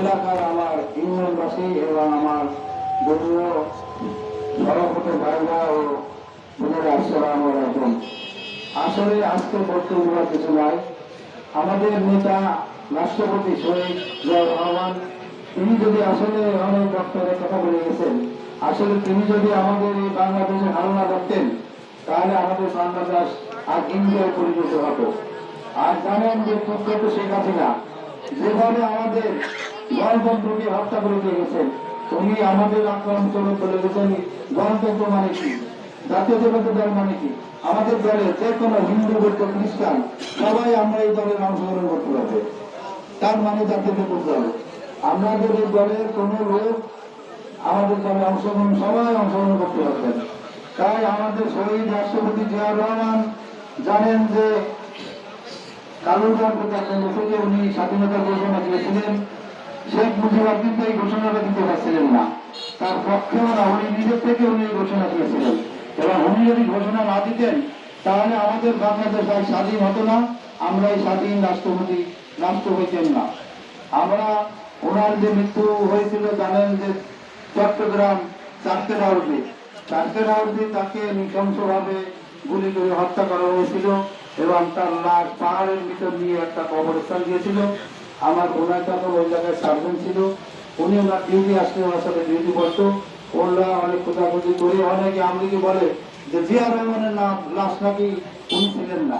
এলাকার আমার ইউনিয়নবাসী এবং আমার দলীয় সভাপতি ভাইরা ও বোনেরা আসসালাম আসলে আজকে বক্তব্য দেওয়ার কিছু নয়। আমাদের নেতা, রাষ্ট্রপতি শহীদ জিয়াউর রহমান, তিনি যদি আসলে অনেক দপ্তরে কথা বলে গেছেন, আসলে তিনি যদি আমাদের এই বাংলাদেশের ধারণা করতেন তাহলে আমাদের বাংলাদেশ আর ইন্ডিয়ায় পরিণত হতো। আর জানেন যে প্রত্যেক শেখ হাসিনা, যেভাবে আমাদের গণতন্ত্রকে হত্যা করে দিয়ে গেছেন উনি আমাদের আক্রমণ করে চলে গেছেন। গণতন্ত্র মানে কি? জাতীয়তাবাদী দল মানে কি? আমাদের দলে যে কোনো হিন্দু, বৌদ্ধ, খ্রিস্টান, সবাই আমরা এই দলের অংশগ্রহণ করতে হবে তার মানে জাতীয়তাবাদী দল। আমাদের এই দলের কোনো লোক আমাদের দলে অংশগ্রহণ, সবাই অংশগ্রহণ করতে পারবেন তাই আমাদের শহীদ রাষ্ট্রপতি জিয়াউর রহমান জানেন যে কালুরগাঁও প্রজাতন্ত্র থেকে উনি স্বাধীনতা ঘোষণা দিয়েছিলেন। শেখ মুজিবুর কিন্তু এই ঘোষণাটা দিতে পারছিলেন না। তার পক্ষেও না, উনি নিজের থেকে উনি এই ঘোষণা দিয়েছিলেন। এবং উনি যদি ঘোষণা না দিতেন, তাহলে আমাদের বাংলাদেশ আর স্বাধীন হতো না। আমরা এই স্বাধীন রাষ্ট্রপতি, রাষ্ট্র হইতেন না। আমরা ওনার যে মৃত্যু হয়েছিল, জানেন যে চট্টগ্রাম চারটে রাউডে চারটে রাউডে তাকে নৃশংসভাবে গুলি করে হত্যা করা হয়েছিল এবং তার লাশ পাহাড়ের ভিতর নিয়ে একটা কবরস্থান দিয়েছিল। আমার ওনার তখন ওই জায়গায় সার্জন ছিল, উনি ওনার ডিউটি আসলে ওনার সাথে ডিউটি করতো। ওরা অনেক খোঁজাখুঁজি করে, অনেকে আমলিকে বলে যে জিয়া রহমানের নাম লাশ নাকি উনি ছিলেন না।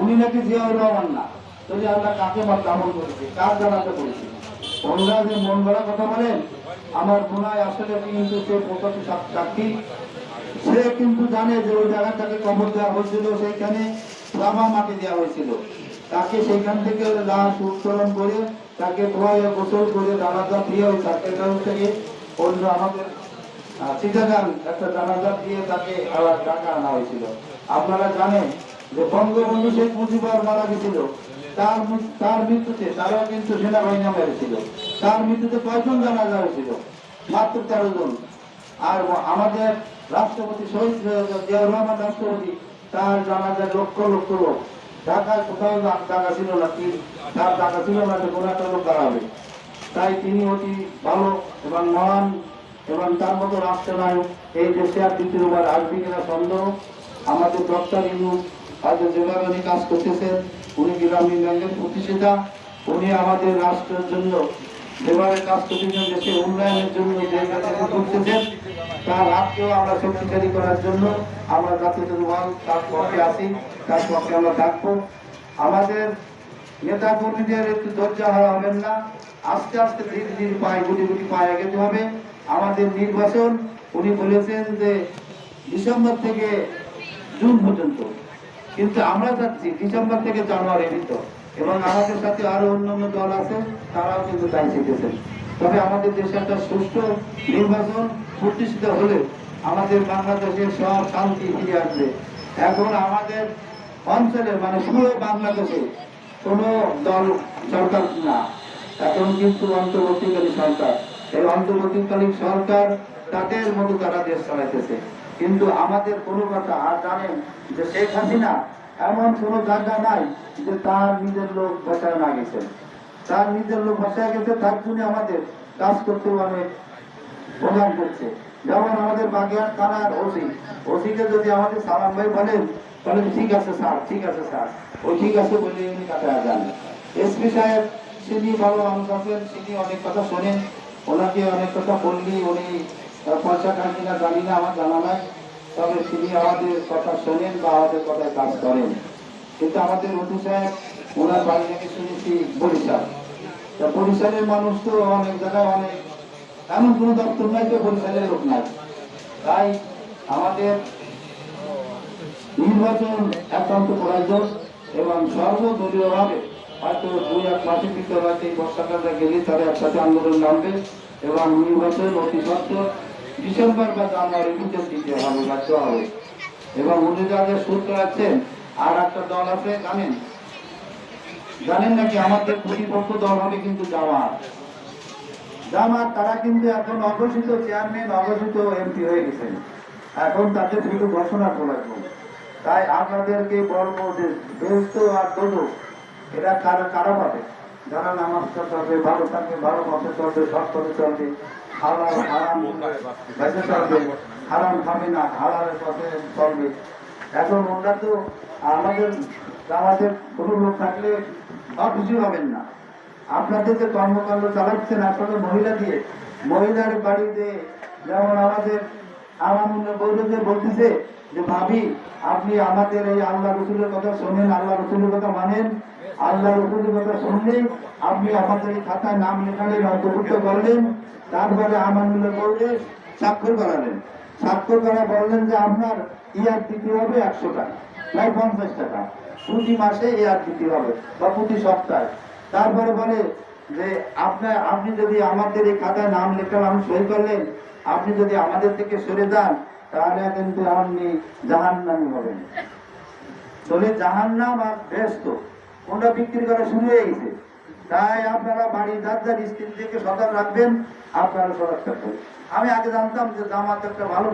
উনি নাকি জিয়াউর রহমান না। তাহলে আমরা কাকে বা কেমন করেছি? কার জানাতে করেছি ওনারা যে মন গড়া কথা বলেন আমার হয় আসলে কিন্তু সে প্রকৃত সাক্ষী। সে কিন্তু জানে যে ওই জায়গাটাকে কবর দেওয়া হয়েছিল, সেইখানে রামা মাটি দেওয়া হয়েছিল। তাকে সেখান থেকে লাশ উত্তোলন করে তাকে ধোয়া গোসল করে জানাজা দিয়ে সার্কেল থেকে অন্য আমাদের আহ, চিটাগাং একটা জানাজা দিয়ে তাকে আবার ঢাকা আনা হয়েছিল। আপনারা জানেন যে বঙ্গবন্ধু শেখ মুজিবুর মারা গেছিল। তার তার মৃত্যুতে তারাও কিন্তু সেনাবাহিনী মেরেছিল তার মৃত্যুতে কয়জন জানাজা হয়েছিল? মাত্র তেরো জন। আর আমাদের রাষ্ট্রপতি শহীদ জিয়াউর রহমান রাষ্ট্রপতি তার জানাজার লক্ষ লক্ষ লোক। ঢাকায় কোথাও টাকা ছিল না তার টাকা ছিল না যে কোনো একটা দাঁড়াবে। তাই তিনি অতি ভালো এবং মহান এবং তার মতো রাষ্ট্রনায়ক এই দেশে আর দ্বিতীয়বার আসবে কিনা সন্দেহ। আমাদের ডক্টর ইনু আজ যেভাবে উনি কাজ করতেছেন, উনি গ্রামীণ ব্যাংকের প্রতিষ্ঠাতা, উনি আমাদের রাষ্ট্রের জন্য যেভাবে কাজ দেশের উন্নয়নের জন্য যে কাজগুলো করতেছেন, তার হাতকেও আমরা শক্তিশালী করার জন্য আমরা জাতীয় দল তার পক্ষে আছি, তার পক্ষে আমরা থাকব। আমাদের নেতা কর্মীদের একটু ধৈর্য হারা হবেন না। আস্তে আস্তে ধীরে ধীরে পায়ে, গুটি গুটি পায়ে গেতে হবে। আমাদের নির্বাচন, উনি বলেছেন যে ডিসেম্বর থেকে জুন পর্যন্ত। কিন্তু আমরা চাচ্ছি ডিসেম্বর থেকে জানুয়ারি ভিতর। এবং আমাদের সাথে আরও অন্যান্য দল আছে, তারাও কিন্তু তাই শিখেছেন তবে আমাদের দেশে একটা সুষ্ঠু নির্বাচন প্রতিষ্ঠিত হলে আমাদের বাংলাদেশের সব শান্তি ফিরে আসবে। এখন আমাদের অঞ্চলে মানে পুরো বাংলাদেশে কোনো দল সরকার না। এখন কিন্তু অন্তর্বর্তীকালীন সরকার। এই অন্তর্বর্তীকালীন সরকার তাদের মতো তারা দেশ চালাইতেছে। কিন্তু আমাদের কোনো কথা আর জানেন যে শেখ হাসিনা এমন কোনো জায়গা নাই যে তার নিজের লোক বসায় না গেছে। তার নিজের লোক বসায় গেছে, তার জন্য আমাদের কাজ করতে অনেক প্রদান করছে। যেমন আমাদের বাগেরহাট থানার ওসি, ওসিকে যদি আমাদের সালাম ভাই বলেন তাহলে ঠিক আছে স্যার, ঠিক আছে স্যার। ও ঠিক আছে বলে উনি কাটায় যান এসপি সাহেব তিনি ভালো মানুষ আছেন, তিনি অনেক কথা শোনেন। ওনাকে অনেক কথা বললি উনি পয়সা খান কিনা জানি না, আমার জানা নাই। তবে তিনি আমাদের কথা শোনেন বা আমাদের কথায় কাজ করেন। কিন্তু আমাদের অতি সাহেব, ওনার বাড়ি থেকে শুনেছি, বরিশাল। তা বরিশালের মানুষ তো অনেক জায়গায় অনেক, এমন কোনো দপ্তর নাই যে বরিশালের লোক নাই। তাই আমাদের নির্বাচন একান্ত প্রয়োজন এবং সর্বদলীয়ভাবে হয়তো দুই এক মাসের ভিতর বর্ষাকালটা গেলে তারা একসাথে আন্দোলন নামবে এবং নির্বাচন অতি সত্ত্বর ডিসেম্বর বা জানুয়ারির ভিতর দিতে হবে বা হবে। এবং উনি যাদের সূত্র আছেন, আর একটা দল আছে, জানেন? জানেন নাকি আমাদের প্রতিপক্ষ দল হবে কিন্তু জামাত? জামাত, তারা কিন্তু এখন অঘোষিত চেয়ারম্যান অঘোষিত এমপি হয়ে গেছেন। এখন তাদের শুধু ঘোষণা প্রয়োজন তাই আপনাদেরকে বলব যে বেহস্ত আর দোদক এরা কারা কারা পাবে। যারা নামাজ পড়বে ভালো থাকবে, ভালো পথে চলবে, সৎ পথে চলবে। হালাল হারাম বেঁচে চলবে হারাম খাবে না হালালের পথে চলবে। এখন ওরা তো আমাদের আমাদের কোনো লোক থাকলে কিছু হবেন না। আপনাদের যে কর্মকাণ্ড চালাচ্ছেন আপনাদের মহিলা দিয়ে, মহিলার বাড়িতে যেমন আমাদের আপনি আমাদের এই আল্লাহ কথা আল্লাহ কথা মানেন। আল্লাহ কথা আপনি আমাদের এই খাতায় নাম লেখালেন তারপরে স্বাক্ষর করালেন। স্বাক্ষর করা বললেন যে, আপনার ইয়ার দিতে হবে একশো টাকা প্রায় পঞ্চাশ টাকা প্রতি মাসে ইয়ার দিতে হবে, বা প্রতি সপ্তাহে। তারপরে বলে যে আপনার, আপনি যদি আমাদের এই খাতায় নাম লেখালাম সই করলেন, আপনি যদি আমাদের থেকে সরে যান, তাহলে কিন্তু আপনি জাহান্নামি হবেন। চলে জাহান্নাম আর ব্যস্ত। কোনটা বিক্রি করা শুরু হয়ে গেছে? তাই আপনারা বাড়ি যার যার স্ত্রী থেকে সতর্ক রাখবেন, আপনারা সুরক্ষা করবেন আমি আগে জানতাম যে জামাত একটা ভালো